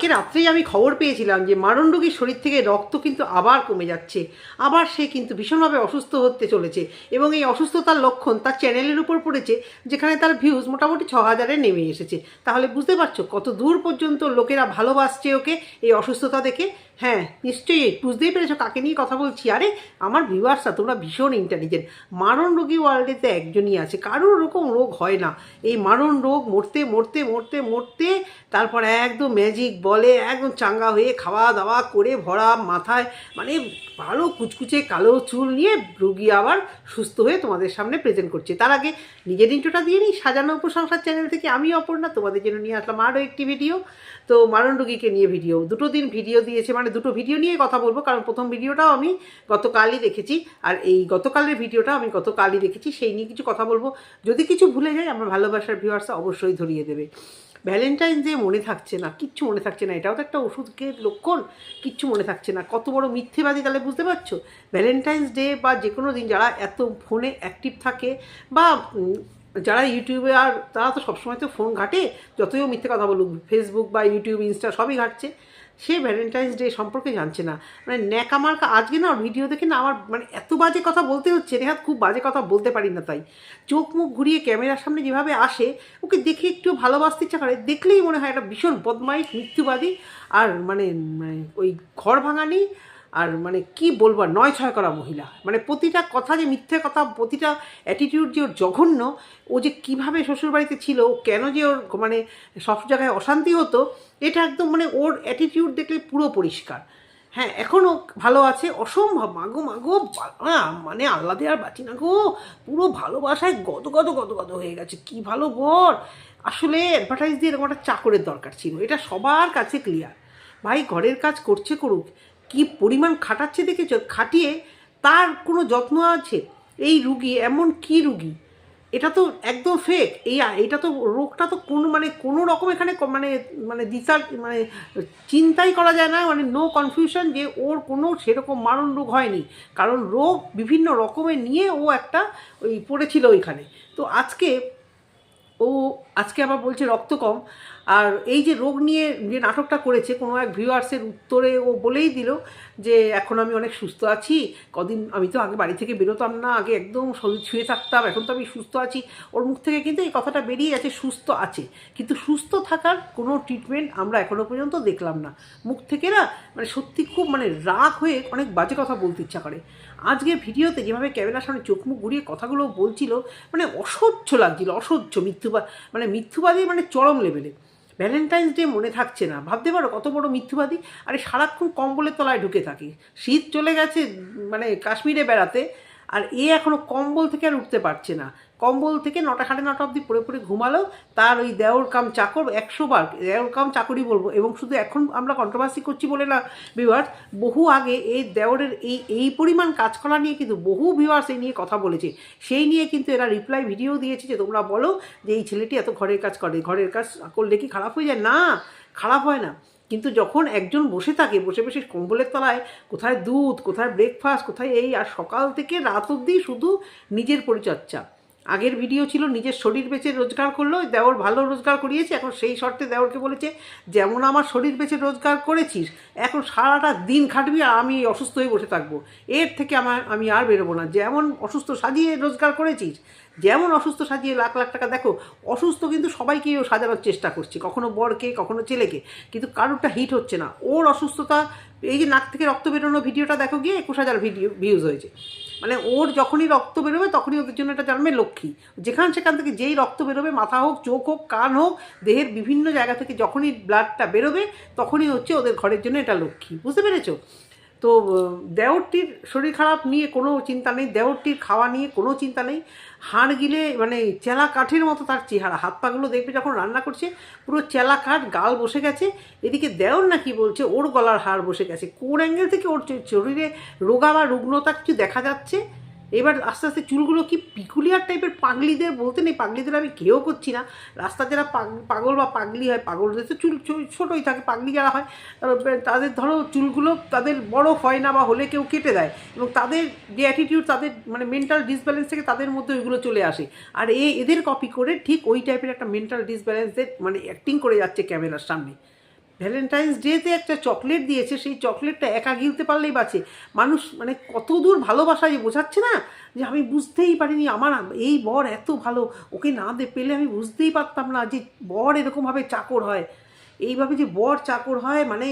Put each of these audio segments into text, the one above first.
আজকে রাত্রেই আমি খবর পেয়েছিলাম যে মারণরোগীর শরীর থেকে রক্ত কিন্তু আবার কমে যাচ্ছে। আবার সে কিন্তু ভীষণভাবে অসুস্থ হতে চলেছে এবং এই অসুস্থতার লক্ষণ তার চ্যানেলের উপর পড়েছে, যেখানে তার ভিউজ মোটামুটি ছ হাজারে নেমে এসেছে। তাহলে বুঝতে পারছ কত দূর পর্যন্ত লোকেরা ভালোবাসছে ওকে, এই অসুস্থতা দেখে? হ্যাঁ নিশ্চয়ই। বুঝতেই পেরেছ কাকে নিয়ে কথা বলছি। আরে, আমার ভিউয়ার্সরা তোমরা ভীষণ ইন্টেলিজেন্ট মারণ রোগী ওয়ার্ল্ডেতে একজনই আছে। কারোর ওরকম রোগ হয় না। এই মারণ রোগ মরতে মরতে মরতে মরতে তারপর একদম ম্যাজিক বলে, একদম চাঙ্গা হয়ে খাওয়া দাওয়া করে ভরা মাথায় মানে ভালো কুচকুচে কালো চুল নিয়ে রুগী আবার সুস্থ হয়ে তোমাদের সামনে প্রেজেন্ট করছে। তার আগে নিজের ইন্ট্রোটা দিয়ে নিই। সাজানো উপসংসার চ্যানেল থেকে আমি অপর্ণা, তোমাদের জন্য নিয়ে আসলাম আরও একটি ভিডিও তো মারণ রুগীকে নিয়ে ভিডিও দুটো দিন ভিডিও দিয়েছে মানে দুটো ভিডিও নিয়ে কথা বলব, কারণ প্রথম ভিডিওটাও আমি গতকালই দেখেছি, আর এই গতকালের ভিডিওটা আমি গতকালই দেখেছি, সেই নিয়ে কিছু কথা বলব। যদি কিছু ভুলে যাই আমার ভালোবাসার ভিউয়ার্সরা অবশ্যই ধরিয়ে দেবে। ভ্যালেন্টাইন ডে মনে থাকছে না, কিচ্ছু মনে থাকছে না, এটাও তো একটা ওষুধের লক্ষণ, কিচ্ছু মনে থাকছে না। কত বড় মিথ্যেবাদী তাহলে বুঝতে পারছ? ভ্যালেন্টাইন্স ডে বা যে কোনো দিন যারা এত ফোনে অ্যাক্টিভ থাকে বা যারা ইউটিউবে আর তারা তো সবসময় তো ফোন ঘাটে, যতই মিথ্যে কথা বলুক ফেসবুক বা ইউটিউব ইনস্টা সবই ঘাটছে। সে ভ্যালেন্টাইন্স ডে সম্পর্কে জানছে না। মানে ন্যাক আমার আজকে না ভিডিও দেখে না আমার মানে এত বাজে কথা বলতে হচ্ছে রেহাত খুব বাজে কথা বলতে পারি না তাই। চোখ মুখ ঘুরিয়ে ক্যামেরার সামনে যেভাবে আসে, ওকে দেখে একটু ভালোবাসতে ইচ্ছা করে, দেখলেই মনে হয় একটা ভীষণ বদমাইশ মৃত্যুবাদী আর মানে মানে ওই ঘর ভাঙানি আর মানে কি বলব নয় ছয় করা মহিলা। মানে প্রতিটা কথা যে মিথ্যে কথা, প্রতিটা অ্যাটিটিউড যে ওর জঘন্য, ও যে কীভাবে শ্বশুরবাড়িতে ছিল, ও কেন যে ওর মানে সব জায়গায় অশান্তি হতো, এটা একদম মানে ওর অ্যাটিটিউড দেখলে পুরো পরিষ্কার। হ্যাঁ এখনও ভালো আছে, অসম্ভব। মাগো মাগো মানে আল্লাদে আর বাঁচি না গো। পুরো ভালোবাসায় গদ গদ গদ গদ হয়ে গেছে। কি ভালো বর। আসলে অ্যাডভার্টাইজ দিয়ে এরকম একটা চাকরের দরকার ছিল। এটা সবার কাছে ক্লিয়ার ভাই, ঘরের কাজ করছে করুক। কি পরিমাণ খাটাচ্ছে দেখেছ? খাটিয়ে তার কোনো যত্ন আছে? এই রুগী এমন কি রুগী? এটা তো একদম ফেক এই এটা তো রোগটা তো কোনো মানে কোনো রকম এখানে মানে মানে দিশা মানে চিন্তাই করা যায় না। মানে নো কনফিউশন যে ওর কোনো সেরকম মারণ রোগ হয়নি। কারণ রোগ বিভিন্ন রকমের নিয়ে ও একটা ওই পড়েছিল ওইখানে। তো আজকে ও, আজকে আবার বলছে রক্ত কম। আর এই যে রোগ নিয়ে যে নাটকটা করেছে, কোনো এক ভিউয়ার্সের উত্তরে ও বলেই দিল যে, এখন আমি অনেক সুস্থ আছি, কদিন আমি তো আগে বাড়ি থেকে বেরোতাম না, আগে একদম শরীর ছুঁয়ে থাকতাম, এখন তো আমি সুস্থ আছি। ওর মুখ থেকে কিন্তু এই কথাটা বেরিয়ে গেছে, সুস্থ আছে। কিন্তু সুস্থ থাকার কোনো ট্রিটমেন্ট আমরা এখনও পর্যন্ত দেখলাম না। মুখ থেকে না মানে সত্যি খুব মানে রাগ হয়ে অনেক বাজে কথা বলতে ইচ্ছা করে। আজকে ভিডিওতে যেভাবে ক্যামেরার সামনে চোখ মুখ ঘুরিয়ে কথাগুলো বলছিল মানে অসহ্য লাগছিল, অসহ্য, মিথ্যুবা মানে মিথ্যুবাদী মানে চরম লেভেলে। ভ্যালেন্টাইন্স ডে মনে থাকছে না। ভাবতে পারো কত বড় মিথ্যুবাদী। আরে সারাক্ষণ কম্বলের তলায় ঢুকে থাকি। শীত চলে গেছে মানে কাশ্মীরে বেড়াতে, আর এ এখনও কম্বল থেকে আর উঠতে পারছে না। কম্বল থেকে নটা, সাড়ে নটা অবধি পড়ে পড়ে ঘুমালো তার ওই দেওর কাম চাকর একশো বার, দেওর কাম চাকরই বলব। এবং শুধু এখন আমরা কন্ট্রোভার্সি করছি বলে না ভিউয়ার্স বহু আগে এই দেওরের এই এই পরিমাণ কাজ করা নিয়ে কিন্তু বহু ভিউয়ার্স এই নিয়ে কথা বলেছে। সেই নিয়ে কিন্তু এরা রিপ্লাই ভিডিও দিয়েছে যে, তোমরা বলো যে, এই ছেলেটি এত ঘরের কাজ করে, ঘরের কাজ করলে কি খারাপ হয়ে যায়? না, খারাপ হয় না। কিন্তু যখন একজন বসে থাকে, বসে বসে কম্বলের তলায়, কোথায় দুধ, কোথায় ব্রেকফাস্ট কোথায় এই, আর সকাল থেকে রাত অবধি শুধু নিজের পরিচর্যা। আগের ভিডিও ছিল, নিজের শরীর বেচে রোজগার করল দেওর ভালো রোজগার করিয়েছে, এখন সেই শর্তে দেওরকে বলেছে, যেমন আমার শরীর বেচে রোজগার করেছিস, এখন সারাটা দিন খাটবি আর আমি অসুস্থ হয়ে বসে থাকব। এর থেকে আমার, আমি আর বেরোবো না। যেমন অসুস্থ সাজিয়ে রোজগার করেছিস যেমন অসুস্থ সাজিয়ে লাখ লাখ টাকা, দেখো, অসুস্থ কিন্তু সবাইকেই ও সাজানোর চেষ্টা করছে, কখনো বরকে, কখনো ছেলেকে, কিন্তু কারোরটা হিট হচ্ছে না। ওর অসুস্থতা, এই যে নাক থেকে রক্ত বেরোনো ভিডিওটা দেখো গিয়ে একুশ হাজার ভিডিও ভিউজ হয়েছে। মানে ওর যখনই রক্ত বেরোবে, তখনই ওদের জন্য এটা জন্মে লক্ষ্মী। যেখান সেখান থেকে যেই রক্ত বেরোবে, মাথা হোক, চোখ হোক, কান হোক, দেহের বিভিন্ন জায়গা থেকে যখনই ব্লাডটা বেরোবে, তখনই হচ্ছে ওদের ঘরের জন্য এটা লক্ষ্মী। বুঝতে পেরেছ? তো, দেওরটির শরীর খারাপ নিয়ে কোনো চিন্তা নেই, দেওরটির খাওয়া নিয়ে কোনো চিন্তা নেই। হাড় গিলে মানে চেলা কাঠের মতো তার চেহারা। হাত পাগুলো দেখবে যখন রান্না করছে, পুরো চেলা কাঠ, গাল বসে গেছে। এদিকে দেওর নাকি বলছে, ওর গলার হাড় বসে গেছে। কোর অ্যাঙ্গেল থেকে ওর শরীরে রোগা বা রুগ্নতা কিছু দেখা যাচ্ছে? এবার আস্তে আস্তে চুলগুলো কি পিকুলিয়ার টাইপের পাগলিদের বলতে নেই, পাগলিদের আমি কেউ করছি না। রাস্তা যারা পাগল বা পাগলি হয়, পাগলদের তো চুল ছোটোই থাকে, পাগলি যারা হয় তাদের ধরো চুলগুলো তাদের বড় হয় না বা হলে কেউ কেটে দেয় এবং তাদের যে অ্যাটিটিউড তাদের মানে মেন্টাল ডিসব্যালেন্স থেকে তাদের মধ্যে ওইগুলো চলে আসে। আর এ, এদের কপি করে ঠিক ওই টাইপের একটা মেন্টাল ডিসব্যালেন্সের মানে অ্যাক্টিং করে যাচ্ছে ক্যামেরার সামনে। ভ্যালেন্টাইন্স ডেতে একটা চকলেট দিয়েছে, সেই চকলেটটা একা গিলতে পারলেই বাঁচে। মানুষ মানে কত দূর ভালোবাসা যে বোঝাচ্ছে না, যে আমি বুঝতেই পারিনি, আমার এই বর এত ভালো, ওকে না দে পেলে আমি বুঝতেই পারতাম না যে বর এরকমভাবে চাকর হয়। এইভাবে যে বর চাকর হয় মানে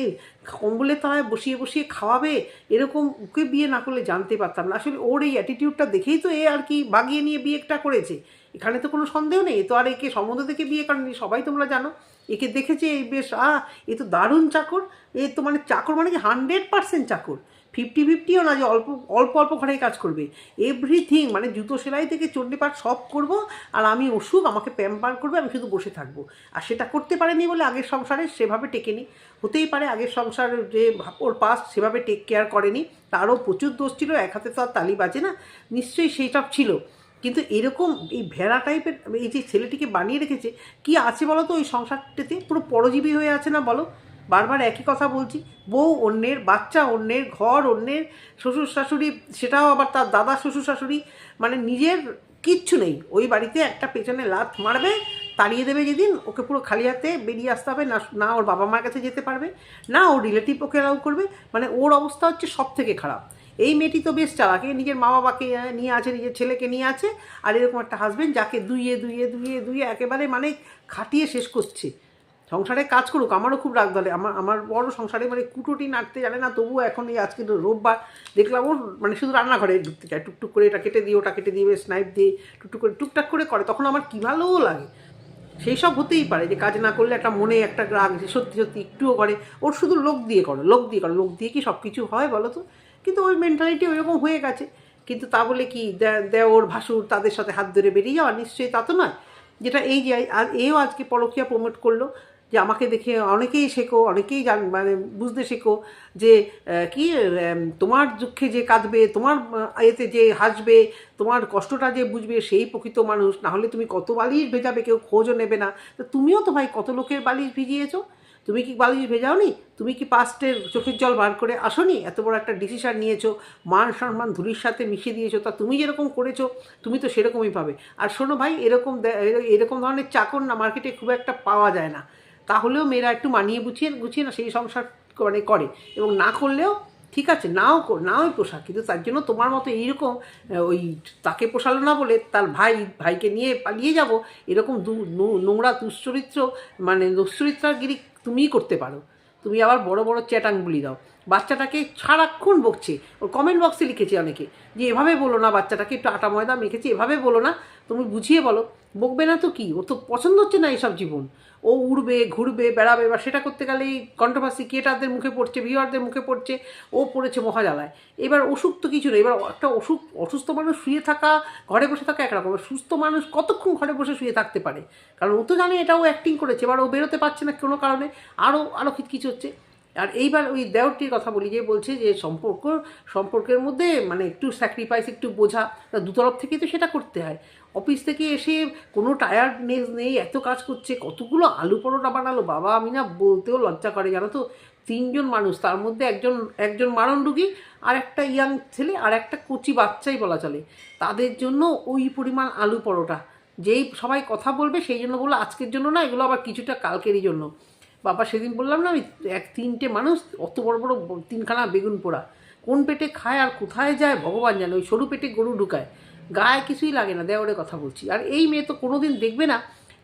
কম্বলের তলায় বসিয়ে বসিয়ে খাওয়াবে, এরকম ওকে বিয়ে না করলে জানতে পারতাম না। আসলে ওর এই অ্যাটিটিউডটা দেখেই তো এ আর কি বাগিয়ে নিয়ে বিয়েটা করেছে। এখানে তো কোনো সন্দেহ নেই তো আর একে সম্বন্ধ থেকে বিয়ে করেনি, সবাই তোমরা জানো। একে দেখেছে এই বেশ আ এ তো দারুণ চাকর। এ তো মানে চাকর মানে কি হান্ড্রেড পার্সেন্ট চাকর। ফিফটি ফিফটিও না যে অল্প অল্প অল্প ঘরে কাজ করবে। এভরিথিং মানে জুতো সেলাই থেকে চণ্ডী পাঠ সব করব, আর আমি ওষুধ আমাকে প্যাম্পার করবে, আমি শুধু বসে থাকব। আর সেটা করতে পারেনি বলে আগের সংসারে সেভাবে টেকেনি। হতেই পারে আগের সংসার যে ওর পাস সেভাবে টেক কেয়ার করেনি। তারও প্রচুর দোষ ছিল, এক হাতে তো আর তালি বাজে না। নিশ্চয়ই সেইসব ছিল। কিন্তু এরকম এই ভেড়া টাইপের এই যে ছেলেটিকে বানিয়ে রেখেছে, কি আছে বলো তো ওই সংসারটিতে? পুরো পরজীবী হয়ে আছে না বলো? বারবার একই কথা বলছি, বউ অন্যের, বাচ্চা অন্যের, ঘর অন্যের, শ্বশুর শাশুড়ি, সেটাও আবার তার দাদা, শ্বশুর শাশুড়ি মানে নিজের কিচ্ছু নেই। ওই বাড়িতে একটা পেছনে লাথ মারবে, তাড়িয়ে দেবে যেদিন, ওকে পুরো খালি হাতে বেরিয়ে আসতে হবে, না না ওর বাবা মার কাছে যেতে পারবে, না ওর রিলেটিভ ওকে অ্যালাউ করবে। মানে ওর অবস্থা হচ্ছে সব থেকে খারাপ। এই মেয়েটি তো বেশ চালাক নিজের মা বাবাকে নিয়ে আছে, নিজের ছেলেকে নিয়ে আছে, আর এরকম একটা হাজবেন্ড যাকে দুইয়ে দুইয়ে দুইয়ে দুইয়ে একেবারে মানে খাটিয়ে শেষ করছে। সংসারে কাজ করুক, আমারও খুব রাগ ধরে। আমার আমার বড় সংসারে মানে কুটোটি নাড়তে জানে না, তবুও এখন এই আজকে রোববার, দেখলাম ও মানে শুধু রান্নাঘরে ঢুকতে চায়। টুকটুক করে এটা কেটে দিয়ে ওটা কেটে দিয়ে স্নাইপ দিয়ে টুকটুক করে টুকটাক করে করে, তখন আমার কী ভালোও লাগে। সেই সব হতেই পারে যে কাজ না করলে একটা মনে একটা রাগ যে সত্যি সত্যি একটুও করে। ওর শুধু লোক দিয়ে করো, লোক দিয়ে করো। লোক দিয়ে কি সব কিছু হয় বলো তো? কিন্তু ওই মেন্টালিটি ওইরকম হয়ে গেছে। কিন্তু তা বলে কি দেওর ভাসুর তাদের সাথে হাত ধরে বেরিয়ে যাওয়া, নিশ্চয়ই তা তো নয়। যেটা এই যে এও আজকে পরকিয়া প্রমোট করল যে, আমাকে দেখে অনেকেই শেখো, অনেকেই জান মানে বুঝতে শেখো যে কি তোমার দুঃখে যে কাঁদবে, তোমার এতে যে হাসবে, তোমার কষ্টটা যে বুঝবে, সেই প্রকৃত মানুষ। না হলে তুমি কত বালিশ ভেজাবে, কেউ খোঁজও নেবে না। তো তুমিও তো ভাই কত লোকের বালিশ ভিজিয়েছো? তুমি কি বালি ভেজাওনি? তুমি কি পাস্টের চোখের জল বার করে আসোনি? এত বড় একটা ডিসিশন নিয়েছো, মান সম্মান ধুলির সাথে মিশিয়ে দিয়েছ, তা তুমি যেরকম করেছ, তুমি তো সেরকমই পাবে। আর শোনো ভাই, এরকম এরকম ধরনের চাকর না মার্কেটে খুব একটা পাওয়া যায় না। তাহলেও মেয়েরা একটু মানিয়ে বুঝিয়ে গুছিয়ে না সেই সংসার মানে করে। এবং না করলেও ঠিক আছে, নাও নাওই নাও পোশাক। কিন্তু তার জন্য তোমার মতো এইরকম ওই তাকে পোষালো না বলে তার ভাই, ভাইকে নিয়ে পালিয়ে যাব, এরকম দু নোংরা দুশ্চরিত্র মানে দুশ্চরিত্রাগিরি তুমিই করতে পারো। তুমি আবার বড় বড় চ্যাটাং বলি দাও। বাচ্চাটাকে সারাক্ষণ বকছে। ওর কমেন্ট বক্সে লিখেছে অনেকে যে, এভাবে বলো না, বাচ্চাটাকে একটু আটা ময়দা মেখেছে এভাবে বলো না, তুমি বুঝিয়ে বলো। বকবে না তো কি? ওর তো পছন্দ হচ্ছে না এইসব জীবন। ও উড়বে, ঘুরবে, বেড়াবে বা সেটা করতে গেলেই কন্ট্রোভার্সি ক্রিয়েটারদের মুখে পড়ছে ভিউয়ারদের মুখে পড়ছে, ও পড়েছে মহাজালায়। এবার অসুখ তো কিছু নেই। এবার একটা অসুখ, অসুস্থ মানুষ শুয়ে থাকা, ঘরে বসে থাকা একরকম সুস্থ মানুষ কতক্ষণ ঘরে বসে শুয়ে থাকতে পারে? কারণ ও তো জানে এটাও অ্যাক্টিং করেছে। এবার ও বেরোতে পারছে না কোনো কারণে। আরও আরও কিছু হচ্ছে। আর এইবার ওই দেওরটির কথা বলি, যে বলছে যে সম্পর্ক, সম্পর্কের মধ্যে মানে একটু স্যাক্রিফাইস একটু বোঝা তা দুতরফ থেকেই তো সেটা করতে হয়। অফিস থেকে এসে কোনো টায়ার্ডনেস নেই, এত কাজ করছে, কতগুলো আলু পরোটা বানালো, বাবা আমি না বলতেও লজ্জা করে, জানো তো? তিনজন মানুষ, তার মধ্যে একজন একজন মারণ রুগী, আর একটা ইয়াং ছেলে, আর একটা কচি বাচ্চাই বলা চলে। তাদের জন্য ওই পরিমাণ আলু পরোটা। যেই সবাই কথা বলবে, সেই জন্য বলল, আজকের জন্য না, এগুলো আবার কিছুটা কালকেরই জন্য। বাবা সেদিন বললাম না, আমি এক তিনটে মানুষ, অত বড় বড় তিনখানা বেগুন পোড়া। কোন পেটে খায় আর কোথায় যায় ভগবান জানে, ওই সরু পেটে গরু ঢুকায়। গায়ে কিছুই লাগে না, দেওয়ারে কথা বলছি। আর এই মেয়ে তো কোনো দিন দেখবে না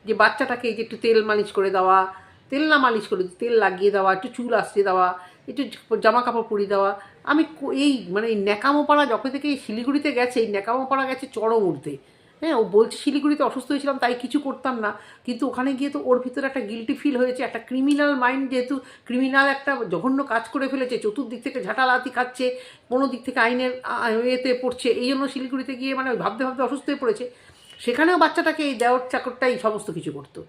যে বাচ্চাটাকে এই যে একটু তেল মালিশ করে দেওয়া, তেল না মালিশ করে, তেল লাগিয়ে দেওয়া, একটু চুল আসতে দেওয়া, একটু জামা কাপড় পরিয়ে দেওয়া। আমি এই মানে এই ন্যাকামোপাড়া যখন থেকে এই শিলিগুড়িতে গেছে, এই ন্যাকামোপাড়া গেছে চরম উঠতে হ্যাঁ ও বলছে, শিলিগুড়িতে অসুস্থ হয়েছিলাম, তাই কিছু করতাম না। কিন্তু ওখানে গিয়ে তো ওর ভিতরে একটা গিলটি ফিল হয়েছে, একটা ক্রিমিনাল মাইন্ড যেহেতু ক্রিমিনাল একটা জঘন্য কাজ করে ফেলেছে, চতুর্দিক থেকে ঝাঁটালাতি খাচ্ছে, কোনো দিক থেকে আইনের এতে পড়ছে, এই জন্য শিলিগুড়িতে গিয়ে মানে ভাবতে ভাবতে অসুস্থ হয়ে পড়েছে। সেখানেও বাচ্চাটাকে এই দেওয়ার চাকরটাই সমস্ত কিছু করতো।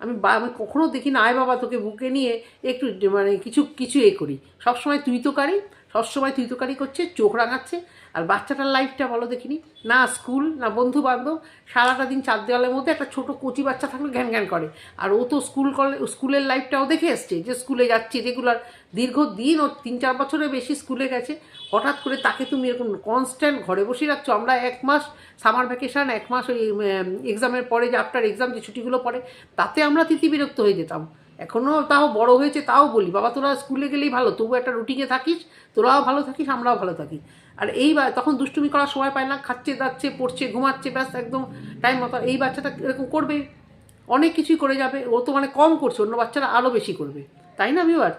আমি আমি কখনো দেখি না আয় বাবা তোকে বুকে নিয়ে একটু মানে কিছু কিছু এ করি। সবসময় তুই তো কারি, সবসময় তুই তো কারি করছে, চোখ রাঙাচ্ছে। আর বাচ্চাটার লাইফটা বলো দেখিনি। না স্কুল না বন্ধু বান্ধব সারাটা দিন চার দেওয়ালের মধ্যে একটা ছোট কচি বাচ্চা থাকলে ঘ্যান ঘ্যান করে। আর ও তো স্কুল কলে স্কুলের লাইফটাও দেখে এসছে যে স্কুলে যাচ্ছে রেগুলার দীর্ঘদিন ও তিন চার বছরের বেশি স্কুলে গেছে। হঠাৎ করে তাকে তুমি এরকম কনস্ট্যান্ট ঘরে বসে রাখছো। আমরা এক মাস সামার ভ্যাকেশন এক মাস ওই এক্সামের পরে যে আফটার এক্সাম যে ছুটিগুলো পড়ে, তাতে আমরা তিতি বিরক্ত হয়ে যেতাম। এখনও তাও বড় হয়েছে তাও বলি, বাবা, তোরা স্কুলে গেলেই ভালো তবু একটা রুটিনে থাকিস, তোরাও ভালো থাকিস, আমরাও ভালো থাকি। আর এই তখন দুষ্টুমি করার সময় পায় না, খাচ্ছে, দাচ্ছে, পড়ছে, ঘুমাচ্ছে, ব্যাস একদম টাইম মতো। এই বাচ্চাটা এরকম করবে, অনেক কিছুই করে যাবে। ও তো মানে কম করছে, অন্য বাচ্চারা আরও বেশি করবে। তাই না বিবার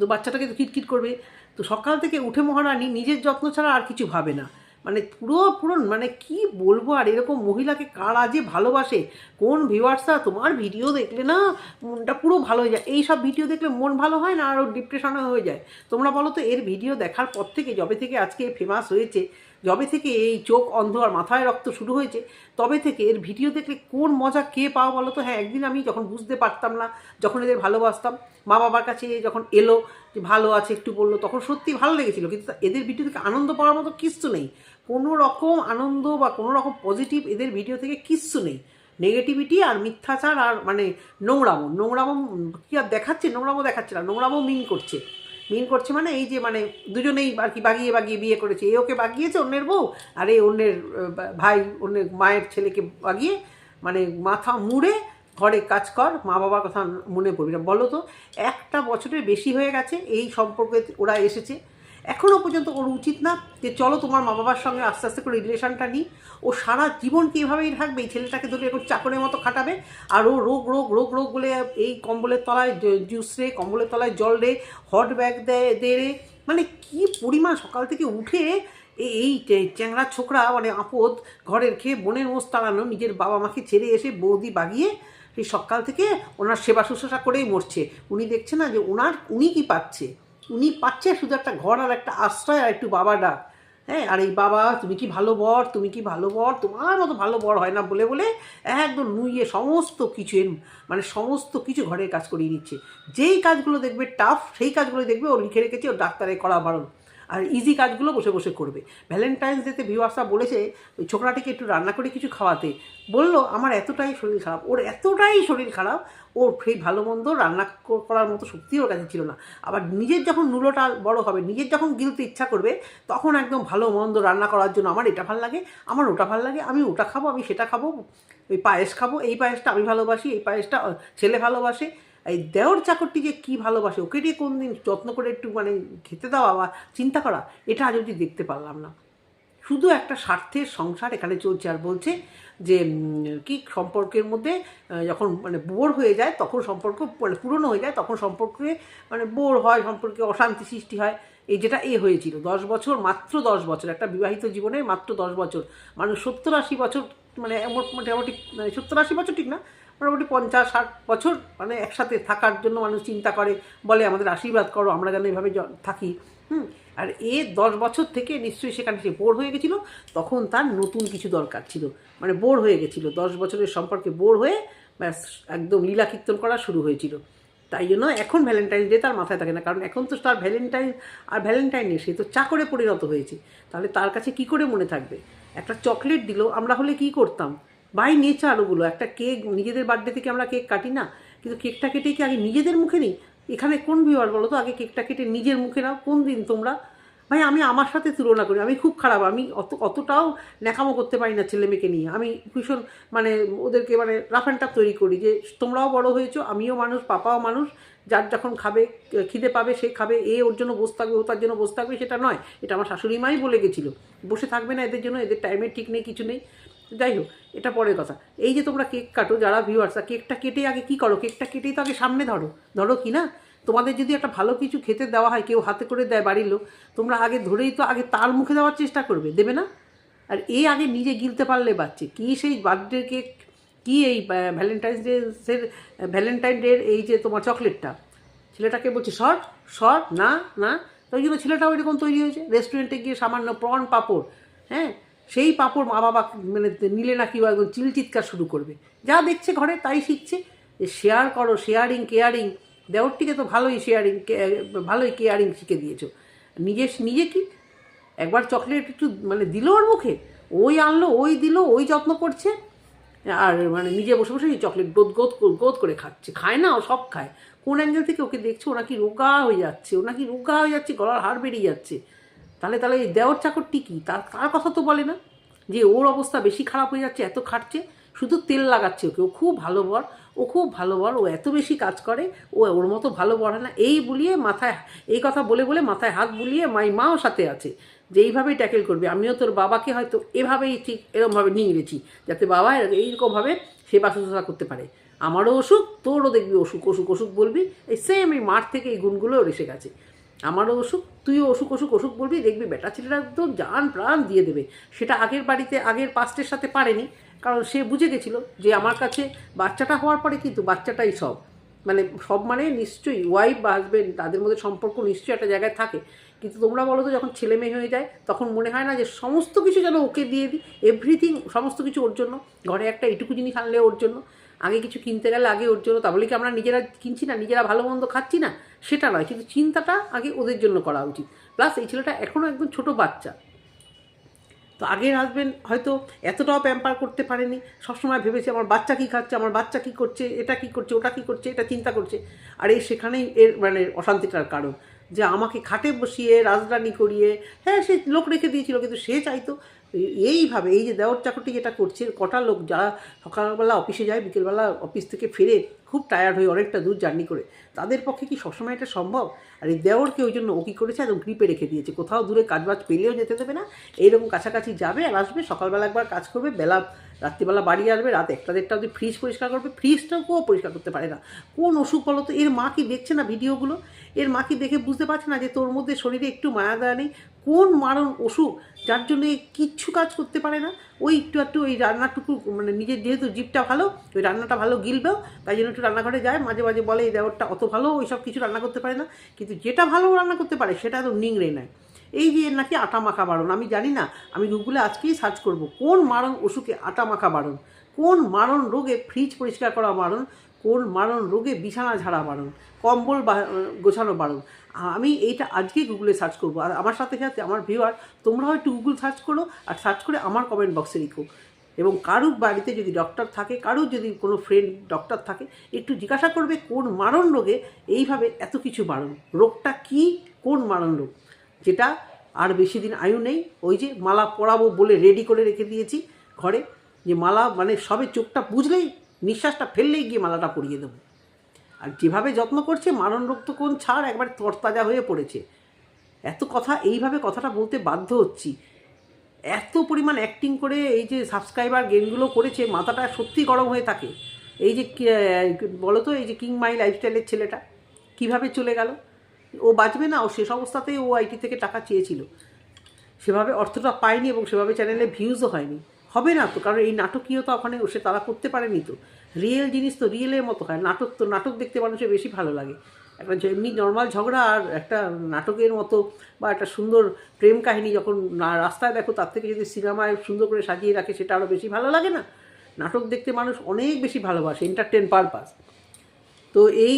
তো বাচ্চাটাকে তো খিটখিট করবে। তো সকাল থেকে উঠে মহারানী নিজের যত্ন ছাড়া আর কিছু ভাবে না। মানে পুরো পুরো মানে কি বলব আর এরকম মহিলাকে কারা যে ভালোবাসে? কোন ভিউয়ার্সরা তোমার ভিডিও দেখলে না মনটা পুরো ভালো হয়ে যায়। এই সব ভিডিও দেখলে মন ভালো হয় না? আরও ডিপ্রেশনও হয়ে যায়। তোমরা বলো তো, এর ভিডিও দেখার পর থেকে, যবে থেকে আজকে ফেমাস হয়েছে যবে থেকে এই চোখ অন্ধ আর মাথায় রক্ত শুরু হয়েছে, তবে থেকে এর ভিডিও দেখলে কোন মজা কে পাও বলো তো হ্যাঁ একদিন আমি যখন বুঝতে পারতাম না, যখন এদের ভালোবাসতাম মা বাবার কাছে যখন এলো যে ভালো আছে, একটু বলল, তখন সত্যি ভালো লেগেছিল। কিন্তু এদের ভিডিও থেকে আনন্দ পাওয়ার মতো কিচ্ছু নেই। কোনো রকম আনন্দ বা কোনো রকম পজিটিভ এদের ভিডিও থেকে কিচ্ছু নেই। নেগেটিভিটি আর মিথ্যাচার আর মানে নোংরামো। নোংরামো কি আর দেখাচ্ছে? নোংরামো দেখাচ্ছে না। নোংরামো মিন করছে। মিন করছে মানে এই যে মানে দুজনেই আর কি বাগিয়ে বাগিয়ে বিয়ে করেছে। এ ওকে বাগিয়েছে অন্যের বউ, আর এই অন্যের ভাই, অন্যের মায়ের ছেলেকে বাগিয়ে মানে মাথা মুড়ে ঘরে কাজ কর মা বাবার কথা মনে পড়বি না। বলো তো, একটা বছরের বেশি হয়ে গেছে, এই সম্পর্কে ওরা এসেছে। এখনও পর্যন্ত ওর উচিত না যে চলো তোমার মা বাবার সঙ্গে আস্তে আস্তে করে রিলেশনটা নিই। ও সারা জীবন কি এভাবেই থাকবে? এই ছেলেটাকে ধরে এখন চাকরের মতো খাটাবে আর ও রোগ রোগ রোগ রোগ বলে এই কম্বলের তলায় জুস রে, কম্বলের তলায় জল রে, হট ব্যাগ দেয় দে রে। মানে কি পরিমাণ সকাল থেকে উঠে এই চ্যাংরা ছোকরা মানে আপদ ঘরের খেয়ে বোনের মোষ তাড়ানো, নিজের বাবা মাকে ছেড়ে এসে বৌদি বাগিয়ে সেই সকাল থেকে ওনার সেবা শুশ্রূষা করেই মরছে। উনি দেখছে না যে ওনার, উনি কি পাচ্ছে? উনি পাচ্ছে শুধু একটা ঘর আর একটা আশ্রয় আর একটু বাবা ডাক হ্যাঁ আর এই বাবা, তুমি কি ভালো বর? তুমি কি ভালো বর? তোমার মতো ভালো বর হয় না বলে বলে একদম নুইয়ে সমস্ত কিছু মানে সমস্ত কিছু ঘরের কাজ করিয়ে নিচ্ছে। যেই কাজগুলো দেখবে টাফ সেই কাজগুলো দেখবে ও লিখে রেখেছে ও ডাক্তারে করা বারণ। আর ইজি কাজগুলো বসে বসে করবে। ভ্যালেন্টাইন্স ডেতে ভিউয়ার্সরা বলেছে, ওই ছোকরাটিকে একটু রান্না করে কিছু খাওয়াতে। বলল, আমার এতটাই শরীর খারাপ। ওর এতটাই শরীর খারাপ ওর সেই ভালো মন্দ রান্না করার মতো শক্তি ওর কাছে ছিল না। আবার নিজের যখন নুলোটা বড় হবে, নিজের যখন গিলতে ইচ্ছা করবে, তখন একদম ভালো মন্দ রান্না করার জন্য আমার এটা ভালো লাগে, আমার ওটা ভালো লাগে, আমি ওটা খাব, আমি সেটা খাব ওই পায়েস খাব, এই পায়েসটা আমি ভালোবাসি, এই পায়েসটা ছেলে ভালোবাসে। এই দেওর চাকরটি যে কী ভালোবাসে? ওকে দিয়ে কোন দিন যত্ন করে একটু মানে খেতে দেওয়া বা চিন্তা করা, এটা আজ অবধি দেখতে পারলাম না। শুধু একটা স্বার্থের সংসার এখানে চলছে আর বলছে যে কি সম্পর্কের মধ্যে যখন মানে বোর হয়ে যায়, তখন সম্পর্ক মানে পুরনো হয়ে যায়, তখন সম্পর্কে মানে বোর হয়, সম্পর্কে অশান্তি সৃষ্টি হয়। এই যেটা এ হয়েছিল, দশ বছর, মাত্র দশ বছর, একটা বিবাহিত জীবনে মাত্র দশ বছর। মানুষ সত্তর আশি বছর মানে মোটামুটি মানে সত্তর আশি বছর ঠিক না, মোটামুটি পঞ্চাশ ষাট বছর মানে একসাথে থাকার জন্য মানুষ চিন্তা করে, বলে আমাদের আশীর্বাদ করো, আমরা যেন এইভাবে থাকি। হুম আর এ দশ বছর থেকে নিশ্চয়ই সেখানে সে বোর হয়ে গেছিল, তখন তার নতুন কিছু দরকার ছিল। মানে বোর হয়ে গেছিল, দশ বছরের সম্পর্কে বোর হয়ে ব্যাস একদম লীলা কীর্তন করা শুরু হয়েছিল। তাই জন্য এখন ভ্যালেন্টাইন ডে তার মাথায় থাকে না, কারণ এখন তো তার ভ্যালেন্টাইন আর ভ্যালেন্টাইন নেই, সে তো চাকরে পরিণত হয়েছে। তাহলে তার কাছে কি করে মনে থাকবে? একটা চকলেট দিল, আমরা হলে কি করতাম? বাই নেচার ওগুলো একটা কেক, নিজেদের বার্থডে থেকে আমরা কেক কাটি না, কিন্তু কেকটা কেটে কি আগে নিজেদের মুখে নিই? এখানে কোন ভিউয়ার বলো তো? আগে কেকটা কেটে নিজের মুখে নাও। কোন দিন তোমরা? ভাই, আমি আমার সাথে তুলনা করি। আমি খুব খারাপ। আমি অত, অতটাও ন্যাকামো করতে পারি না ছেলে মেয়েকে নিয়ে। আমি ভীষণ মানে ওদেরকে মানে রাফ অ্যান্ড টাফ তৈরি করি যে, তোমরাও বড় হয়েছো, আমিও মানুষ, পাপাও মানুষ। যার যখন খাবে, খিদে পাবে, সে খাবে। এ ওর জন্য বসে থাকবে, ও তার জন্য বসে থাকবে, সেটা নয়। এটা আমার শাশুড়ি মাই বলে গেছিল। বসে থাকবে না এদের জন্য, এদের টাইমের ঠিক নেই, কিছু নেই। যাই হোক, এটা পরের কথা। এই যে তোমরা কেক কাটো, যারা ভিউয়ার্সরা কেকটা কেটে আগে কি করো? কেকটা কেটেই তো আগে সামনে ধরো। ধরো কি না? তোমাদের যদি একটা ভালো কিছু খেতে দেওয়া হয়, কেউ হাতে করে দেয় বাড়ির লোক, তোমরা আগে ধরেই তো আগে তার মুখে দেওয়ার চেষ্টা করবে, দেবে না? আর এ আগে নিজে গিলতে পারলে বাচ্চে, কী সেই বার্থডে কেক কী এই ভ্যালেন্টাইন্স ডে ভ্যালেন্টাইন ডের এই যে তোমার চকলেটটা ছেলেটাকে বলছে, সর সর, না না। তো ওই জন্য ছেলেটাও এরকম তৈরি হয়েছে। রেস্টুরেন্টে গিয়ে সামান্য প্রন পাঁপড় হ্যাঁ? সেই পাপড় মা বাবা মানে নিলে নাকি একদম চিল চিৎকার শুরু করবে। যা দেখছে ঘরে তাই শিখছে। যে শেয়ার করো শেয়ারিং কেয়ারিং দেওরটিকে তো ভালোই শেয়ারিং ভালোই কেয়ারিং শিখে দিয়েছ। নিজে নিজে কি? একবার চকলেট একটু মানে দিল ওর মুখে, ওই আনলো, ওই দিল, ওই যত্ন করছে, আর মানে নিজে বসে বসে এই চকলেট গোদ গোদ গোদ করে খাচ্ছে। খায় না, ও সব খায়। কোন অ্যাঙ্গেল থেকে ওকে দেখছে, ও নাকি রোগা হয়ে যাচ্ছে, ও নাকি রোগা হয়ে যাচ্ছে, গলার হাড় বেরিয়ে যাচ্ছে। তাহলে তাহলে দেওয়ার চাকরটি কি তার তার কথা তো বলে না যে ওর অবস্থা বেশি খারাপ হয়ে যাচ্ছে, এত খাটছে, শুধু তেল লাগাচ্ছে ওকে। ও খুব ভালো বর, ও খুব ভালো বর, ও এত বেশি কাজ করে, ও ওর মতো ভালো পড়ে না। এই বুলিয়ে মাথায়, এই কথা বলে বলে মাথায় হাত বুলিয়ে মাই মাও সাথে আছে, যে এইভাবেই ট্যাকেল করবে। আমিও তোর বাবাকে হয়তো এভাবেই ঠিক এরকমভাবে নিয়ে গেছি যাতে বাবা এইরকমভাবে সেবা শুশ্রূষা করতে পারে। আমারও অসুখ, তোরও দেখবি অসুখ অসুখ অসুখ বলবি। এই সেম এই মাঠ থেকে এই গুণগুলো এসে গেছে। আমারও অসুখ, তুইও অসুখ অসুখ অসুখ বলবি, দেখবি বেটা ছেলেরা একদম জান প্রাণ দিয়ে দেবে। সেটা আগের বাড়িতে, আগের পাস্টের সাথে পারেনি, কারণ সে বুঝে গেছিল যে আমার কাছে বাচ্চাটা হওয়ার পরে কিন্তু বাচ্চাটাই সব। মানে সব মানে নিশ্চয়ই ওয়াইফ বা হাজবেন্ড তাদের মধ্যে সম্পর্ক নিশ্চয়ই একটা জায়গায় থাকে। কিন্তু তোমরা বলো তো, যখন ছেলে মেয়ে হয়ে যায়, তখন মনে হয় না যে সমস্ত কিছু যেন ওকে দিয়ে দিই এভরিথিং সমস্ত কিছু ওর জন্য। ঘরে একটা এটুকু জিনিস আনলে ওর জন্য। আগে কিছু কিনতে গেলে আগে ওর জন্য তা বলে কি আমরা নিজেরা কিনছি না, নিজেরা ভালো মন্দ খাচ্ছি না? সেটা নয়, কিন্তু চিন্তাটা আগে ওদের জন্য করা উচিত। প্লাস এই ছেলেটা এখনও একদম ছোট বাচ্চা। তো আগের হাজবেন্ড হয়তো এতটাও প্যাম্পার করতে পারেনি। সবসময় ভেবেছে, আমার বাচ্চা কী খাচ্ছে? আমার বাচ্চা কী করছে? এটা কী করছে? ওটা কী করছে? এটা চিন্তা করছে। আর এই সেখানেই এর মানে অশান্তিটার কারণ। যে আমাকে খাটে বসিয়ে, রাজরানি করিয়ে হ্যাঁ সে লোক রেখে দিয়েছিল, কিন্তু সে চাইতো এইভাবে, এই যে দেওয়ার চাকরটি যেটা করছে, কটা লোক যারা সকালবেলা অফিসে যায়, বিকেলবেলা অফিস থেকে ফিরে খুব টায়ার্ড হয়ে অনেকটা দূর জার্নি করে। তাদের পক্ষে কি সবসময় এটা সম্ভব? আর এই দেওরকে ওই জন্য ও কী করেছে? একদম গ্রিপে রেখে দিয়েছে। কোথাও দূরে কাজবাজ পেলেও যেতে দেবে না। এইরকম কাছাকাছি যাবে আর আসবে, সকালবেলা একবার কাজ করবে, বেলা, রাত্রিবেলা বাড়ি আসবে, রাত একটা দেড়টা অবধি ফ্রিজ পরিষ্কার করবে। ফ্রিজটাও কেউ পরিষ্কার করতে পারে না। কোন অসুখ বলো তো? এর মা কি দেখছে না ভিডিওগুলো এর মা কি দেখে বুঝতে পারছে না যে তোর মধ্যে শরীরে একটু মায়া দয়া নেই? কোন মারণ অসুখ? যার জন্য কিচ্ছু কাজ করতে পারে না। ওই একটু একটু ওই রান্নাটুকু মানে নিজের যেহেতু জিপটা ভালো, ওই রান্নাটা ভালো গিলবেও, তাই জন্য একটু রান্নাঘরে যায়, মাঝে মাঝে বলে এই দেওয়ারটা অত ভালো ওই সব কিছু রান্না করতে পারে না। কিন্তু যেটা ভালো রান্না করতে পারে, সেটা তো নিংড়ে নেয়। এই যে নাকি আটা মাখা বারণ, আমি জানি না, আমি গুগলে আজকেই সার্চ করব, কোন মারণ অসুখে আটা মাখা বারণ? কোন মারণ রোগে ফ্রিজ পরিষ্কার করা বারণ? কোন মারণ রোগে বিছানা ঝাড়া বারণ, কম্বল গোছানো বারণ। আমি এইটা আজকেই গুগলে সার্চ করব। আর আমার সাথে সাথে আমার ভিউয়ার তোমরাও একটু গুগল সার্চ করো আর সার্চ করে আমার কমেন্ট বক্সে লিখো। এবং কারুর বাড়িতে যদি ডক্টর থাকে, কারুর যদি কোনো ফ্রেন্ড ডক্টর থাকে, একটু জিজ্ঞাসা করবে কোন মারণ রোগে এইভাবে এত কিছু বারণ। রোগটা কি? কোন মারণ রোগ? যেটা আর বেশি দিন আয়ু নেই, ওই যে মালা পরাবো বলে রেডি করে রেখে দিয়েছি ঘরে। যে মালা মানে সবে চোখটা বুঝলেই নিঃশ্বাসটা ফেললেই গিয়ে মালাটা পরিয়ে দেবো। আর যেভাবে যত্ন করছে মারণ রোগ তো কোন ছাড় একবার তরতাজা হয়ে পড়েছে। এত কথা, এইভাবে কথাটা বলতে বাধ্য হচ্ছি। এত পরিমাণ অ্যাক্টিং করে এই যে সাবস্ক্রাইবার গেমগুলো করেছে, মাথাটা সত্যি গরম হয়ে থাকে। এই যে বলো তো এই যে কিং মাই লাইফস্টাইলের ছেলেটা, কীভাবে চলে গেল? ও বাঁচবে না, ও শেষ অবস্থাতেই ও আইটি থেকে টাকা চেয়েছিল। সেভাবে অর্থটা পায়নি এবং সেভাবে চ্যানেলে ভিউজও হয়নি। হবে না তো, কারণ এই নাটকীয়তা ওখানে সে তারা করতে পারেনি তো। রিয়েল জিনিস তো রিয়েলের মতো হয়, নাটক তো নাটক দেখতে মানুষের বেশি ভালো লাগে। একটা এমনি নর্মাল ঝগড়া আর একটা নাটকের মতো বা একটা সুন্দর প্রেম কাহিনী যখন রাস্তায় দেখো তার থেকে যদি সিনেমায় সুন্দর করে সাজিয়ে রাখে সেটা আরও বেশি ভালো লাগে না? নাটক দেখতে মানুষ অনেক বেশি ভালোবাসে এন্টারটেন পারপাস তো এই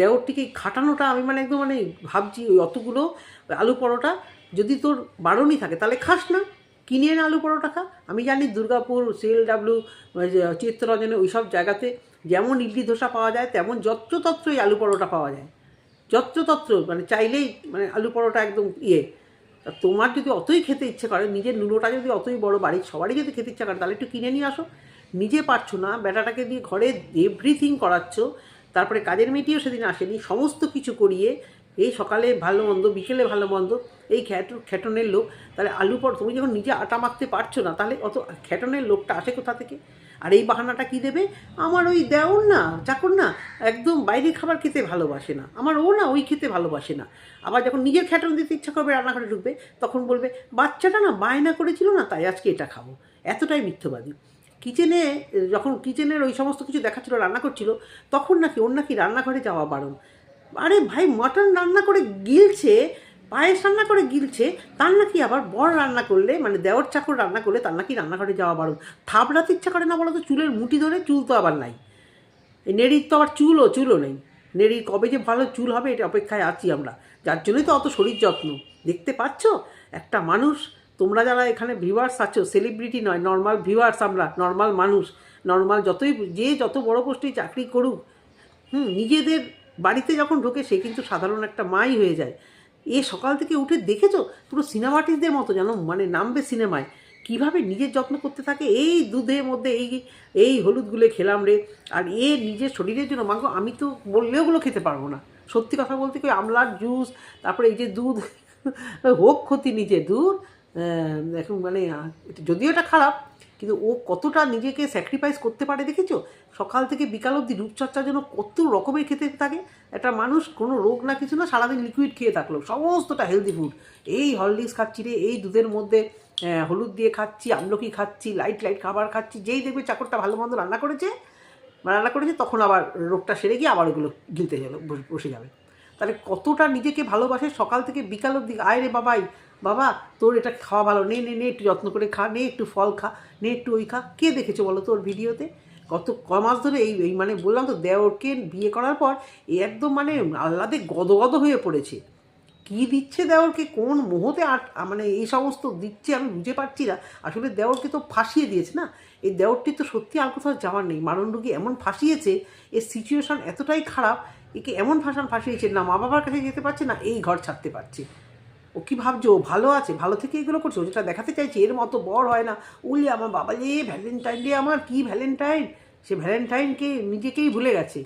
দেওরটিকে খাটানোটা আমি মানে একদম মানে ভাবছি ওই অতগুলো আলু পরোটা যদি তোর বারণই থাকে, তাহলে খাস না। কিনে এনে আলু পরোটা খা। আমি জানি দুর্গাপুর সিএলডাব্লিউ চিত্তরঞ্জনে ওই সব জায়গাতে যেমন ইডলি ধোসা পাওয়া যায়, তেমন যত্রতত্র এই আলু পরোটা পাওয়া যায়। যত্রতত্র মানে চাইলেই মানে আলু পরোটা একদম ইয়ে। তা তোমার যদি অতই খেতে ইচ্ছে করে, নিজের নুনোটা যদি অতই বড়, বাড়ির সবারই যদি খেতে ইচ্ছা করে, তাহলে একটু কিনে নিয়ে আসো। নিজে পারছ না বেটাটাকে দিয়ে ঘরে এভরিথিং করাচ্ছ, তারপরে কাজের মেয়েটিও সেদিন আসেনি, সমস্ত কিছু করিয়ে এই সকালে ভালো মন্দ, বিকেলে ভালো মন্দ, এই খ্যাট, খ্যাটনের লোক, তাহলে আলু পর, তুমি যখন নিজে আটা মাখতে পারছ না, তাহলে অত খ্যাটনের লোকটা আসে কোথা থেকে? আর এই বাহানাটা কি দেবে? আমার ওই দেওর না চাকর না একদম বাইরে খাবার খেতে ভালোবাসে না। আমার ও না ওই খেতে ভালোবাসে না। আবার যখন নিজের খ্যাটন দিতে ইচ্ছা করবে, রান্নাঘরে ঢুকবে, তখন বলবে, বাচ্চাটা না বায়না করেছিল না, তাই আজকে এটা খাব। এতটাই মিথ্যবাদী। কিচেনে, যখন কিচেনের ওই সমস্ত কিছু দেখাচ্ছিল, রান্না করছিল, তখন নাকি ওর নাকি রান্নাঘরে যাওয়া বারণ। আরে ভাই, মটন রান্না করে গিলছে, পায়েস রান্না করে গিলছে, তার নাকি আবার বড় রান্না করলে মানে দেওয়ার চাকর রান্না করলে তার নাকি রান্নাঘরে যাওয়া বারণ। থাবড়াতে ইচ্ছা করে না বলো তো চুলের মুঠি ধরে চুল তো আবার নাই। নেড়ির তো আবার চুলও চুলও নেই। নেড়ির কবে যে ভালো চুল হবে এটা অপেক্ষায় আছি আমরা। যার জন্যই তো অত শরীর যত্ন। দেখতে পাচ্ছ? একটা মানুষ, তোমরা যারা এখানে ভিউয়ার্স আছো সেলিব্রিটি নয় নর্মাল ভিউয়ার্স আমরা নর্মাল মানুষ নর্মাল যতই, যে যত বড় পোস্টেই চাকরি করুক, হুম, নিজেদের বাড়িতে যখন ঢোকে সে কিন্তু সাধারণ একটা মাই হয়ে যায়। এ সকাল থেকে উঠে দেখেছ? পুরো সিনেমাটিসদের মতো যেন মানে নামবে সিনেমায় কীভাবে নিজের যত্ন করতে থাকে? এই দুধের মধ্যে এই এই হলুদগুলো খেলাম রে। আর এ নিজের শরীরের জন্য মাগো আমি তো বললেও ওগুলো খেতে পারব না। সত্যি কথা বলতে কি আমলার জুস তারপরে এই যে দুধ হোক ক্ষতি নিজে আহ, এখন মানে যদিও এটা খারাপ, কিন্তু ও কতটা নিজেকে স্যাক্রিফাইস করতে পারে দেখেছ? সকাল থেকে বিকাল অবধি রূপচর্চার জন্য কত রকমের খেতে থাকে। একটা মানুষ কোনো রোগ না কিছু না সারাদিন লিকুইড খেয়ে থাকল, সমস্তটা হেলদি ফুড এই হরলিক্স খাচ্ছি রে, এই দুধের মধ্যে হলুদ দিয়ে খাচ্ছি, আমলকি খাচ্ছি লাইট লাইট খাবার খাচ্ছি, যেই দেখবে চাকরটা ভালো মন্দ রান্না করেছে রান্না করেছে, তখন আবার রোগটা সেরে গিয়ে আবার ওগুলো গিলতে গেল বসে যাবে। তাহলে কতটা নিজেকে ভালোবাসে সকাল থেকে বিকাল অবধি? আয় রে বাবাই বাবা, তোর এটা খাওয়া ভালো। নে নে একটু যত্ন করে খা, নে, একটু ফল খা, নে, একটু ওই খা। কে দেখেছ বলো তোর ভিডিওতে? কত ক মাস ধরে এই এই মানে বললাম তো দেওরকে বিয়ে করার পর এ একদম মানে আহ্লাদে গদগদ হয়ে পড়েছে। কি দিচ্ছে দেওরকে? কোন মোহতে আট মানে এই সমস্ত দিচ্ছে আমি বুঝে পারছি না। আসলে দেওরকে তো ফাঁসিয়ে দিয়েছে না? এই দেওরটি তো সত্যি আর কোথাও যাওয়ার নেই। মারণরোগী এমন ফাঁসিয়েছে এর সিচুয়েশন এতটাই খারাপ, একে এমন ফাঁসান ফাঁসিয়েছে, না মা বাবার কাছে যেতে পারছে, না এই ঘর ছাড়তে পারছে। ও কি ভাবছ? ভালো আছে, ভালো থেকে এগুলো করছ যেটা দেখাতে চাইছে, এর মতো বড় হয় না। উলি আমার বাবা যে ভ্যালেন্টাইন ডে আমার, কি ভ্যালেন্টাইন সে ভ্যালেন্টাইনকে নিজেকেই ভুলে গেছে।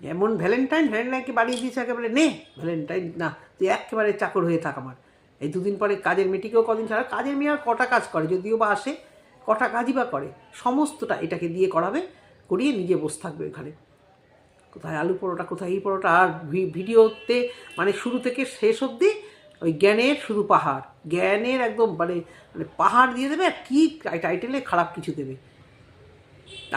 এমন ভ্যালেন্টাইন ভ্যালেন্টাইনকে বাড়িয়ে দিয়েছে একেবারে, নে ভ্যালেন্টাইন না, তুই একেবারে চাকর হয়ে থাক আমার। এই দুদিন পরে কাজের মেয়েটিকেও কদিন ছাড়া, কাজের মেয়ে আর কটা কাজ করে, যদিও বা আসে, কটা কাজই বা করে, সমস্তটা এটাকে দিয়ে করাবে, করিয়ে নিজে বসে থাকবে ওখানে। কোথায় আলু পরোটা, কোথায় এই পরোটা, আর ভিডিওতে মানে শুরু থেকে শেষ অবধি ওই জ্ঞানের শুধু পাহাড়। জ্ঞানের একদম মানে মানে পাহাড় দিয়ে দেবে আর কী টাইটেলে খারাপ কিছু দেবে।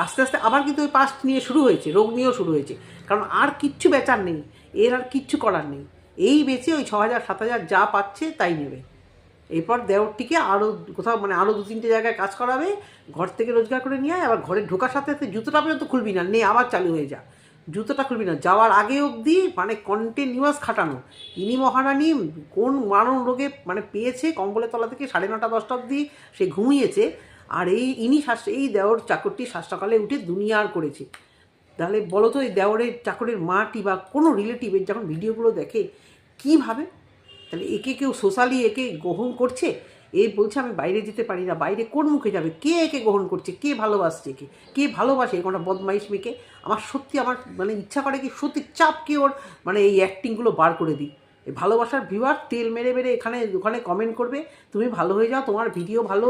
আস্তে আস্তে আবার কিন্তু ওই পাস্ট নিয়ে শুরু হয়েছে, রোগ নিয়েও শুরু হয়েছে। কারণ আর কিচ্ছু বেচার নেই, এর আর কিচ্ছু করার নেই। এই বেচে ওই ছ হাজার সাত হাজার যা পাচ্ছে তাই নেবে। এরপর দেওরটিকে আরও কোথাও মানে আরও দু তিনটে জায়গায় কাজ করাবে, ঘর থেকে রোজগার করে নিয়ে আবার ঘরে ঢোকার সাথে সাথে জুতোটা পর্যন্ত খুলবি না, নে আবার চালু হয়ে যা। জুতোটা খুলবি না। যাওয়ার আগে অবধি মানে কন্টিনিউয়াস খাটানো। ইনি মহারানী, কোন মারণ রোগে মানে পেয়েছে কম্বলের তলা থেকে সাড়ে নটা, দশটা অবধি, সে ঘুমিয়েছে। আর এই ইনি শ্বাস এই দেওর চাকরটি শ্বাস সকালে উঠে দুনিয়ার করেছে। তাহলে বলো তো, এই দেওরের, চাকরের মাটি বা কোনো রিলেটিভের যখন ভিডিওগুলো দেখে, কী ভাবে? তাহলে একে কেউ সোশ্যালি একে গ্রহণ করছে? এ বলছে আমি বাইরে যেতে পারি না। বাইরে কোন মুখে যাবে? কে একে গ্রহণ করছে? কে ভালোবাসছে কে কে ভালোবাসে? এরকম বদমাইশ মেয়েকে। আমার সত্যি আমার মানে ইচ্ছা করে কি সত্যি চাপকে ওর মানে এই অ্যাক্টিংগুলো বার করে দিই। ভালোবাসার ভিউয়ার তেল মেরে মেরে এখানে ওখানে কমেন্ট করবে তুমি ভালো হয়ে যাও তোমার ভিডিও ভালো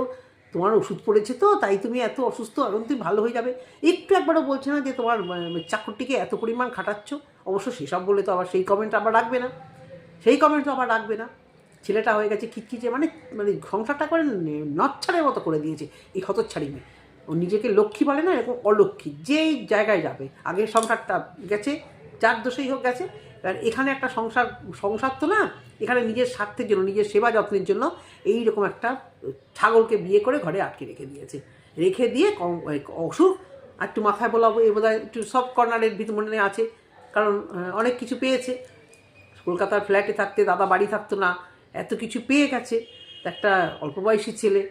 তোমার ওষুধ পড়েছে তো তাই তুমি এত অসুস্থ এখন তুমি ভালো হয়ে যাবে। একটু একবারও বলছে না যে তোমার আহ, চাকরটিকে এত পরিমাণ খাটাচ্ছ? অবশ্য সেসব বলে তো আবার সেই কমেন্ট আবার রাখবে না। সেই কমেন্ট তো আবার রাখবে না। ছেলেটা হয়ে গেছে কিচকিচে মানে মানে সংসারটা করে নচ্ছারের মতো করে দিয়েছে এই হতচ্ছাড়ি মেয়ে। ও নিজেকে লক্ষ্মী বলে না, এরকম অলক্ষ্মী, যেই জায়গায় যাবে। আগের সংসারটা গেছে, যার দোষেই হোক গেছে। এবার এখানে একটা সংসার সংসার তো না, এখানে নিজের স্বার্থের জন্য, নিজের সেবা যত্নের জন্য এই রকম একটা ছাগলকে বিয়ে করে ঘরে আটকে রেখে দিয়েছে। রেখে দিয়ে অসুখ, আর একটু মাথায় বলাবো, এ বোধহয় একটু সব কর্নারের ভিতর মনে আছে। কারণ অনেক কিছু পেয়েছে। কলকাতার ফ্ল্যাটে থাকতে, দাদা বাড়ি থাকতো না। এত কিছু পেয়ে গেছে। একটা অল্প বয়সী ছেলে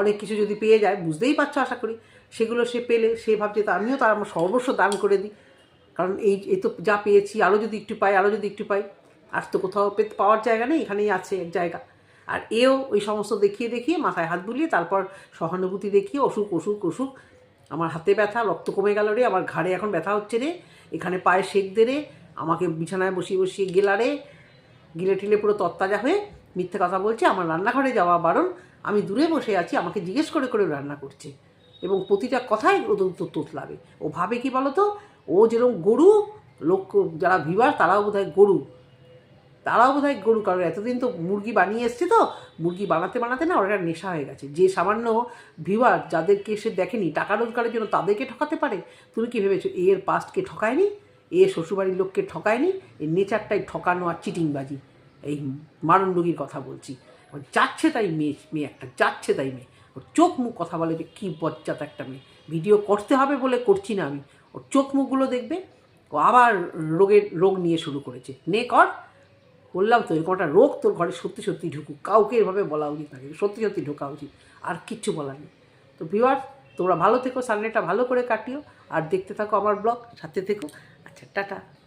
অনেক কিছু যদি পেয়ে যায়, বুঝতেই পারছ আশা করি, সেগুলো সে পেলে, সে ভাবছে, তা আমিও তার আমার সর্বস্ব দান করে দিই। কারণ এই এই তো যা পেয়েছি আরও যদি একটু পাই আরও যদি একটু পাই, আর তো কোথাও পেতে পাওয়ার জায়গা নেই, এখানেই আছে এক জায়গা। আর এও ওই সমস্ত দেখিয়ে দেখিয়ে মাথায় হাত বুলিয়ে তারপর সহানুভূতি দেখিয়ে অসুখ অসুখ অসুখ, আমার হাতে ব্যথা, রক্ত কমে গেল রে, আমার ঘাড়ে এখন ব্যথা হচ্ছে রে, এখানে পায়ে শেক দে রে, আমাকে বিছানায় বসিয়ে বসিয়ে গেলা রে গিলে টিলে পুরো তত্তাজা হয়ে মিথ্যে কথা বলছে, আমার রান্নাঘরে যাওয়া বারণ, আমি দূরে বসে আছি, আমাকে জিজ্ঞেস করে করে রান্না করছে। এবং প্রতিটা কথাই ও তো তোতলাবে। ও ভাবে কি বলো তো ও যেরকম গরু, লোক যারা ভিবার, তারাও বোধহয় গরু। তারাও বোধহয় গরু, কারণ এতদিন তো মুরগি বানিয়ে এসছে তো, মুরগি বানাতে বানাতে না ওর নেশা হয়ে গেছে। যে সামান্য ভিউয়ার যাদেরকে সে দেখেনি, টাকা রোজগারের জন্য তাদেরকে ঠকাতে পারে? তুমি কি ভেবেছো এর পাস্টকে ঠকায়নি? এ শ্বশুরবাড়ির লোককে ঠকায়নি এর নেচারটাই ঠকানো আর চিটিংবাজি। এই মারণ রোগীর কথা বলছি। যাচ্ছে তাই মেয়ে মেয়ে একটা, যাচ্ছে তাই মেয়ে। ওর চোখ মুখ কথা বলে যে কী বজ্জাত একটা মেয়ে। ভিডিও করতে হবে বলে করছি না আমি। ওর চোখ মুখগুলো দেখবে, ও আবার রোগের, রোগ নিয়ে শুরু করেছে। নে কর। বললাম তো এরকম একটা রোগ তোর ঘরে সত্যি সত্যি ঢুকুক। কাউকে এভাবে বলা উচিত না সত্যি সত্যি ঢোকা উচিত। আর কিচ্ছু বলার নেই। তো ভিওয়ার তোমরা ভালো থেকো সানডেটা ভালো করে কাটিও। আর দেখতে থাকো আমার ব্লগ, সাথে থেকো। Tata.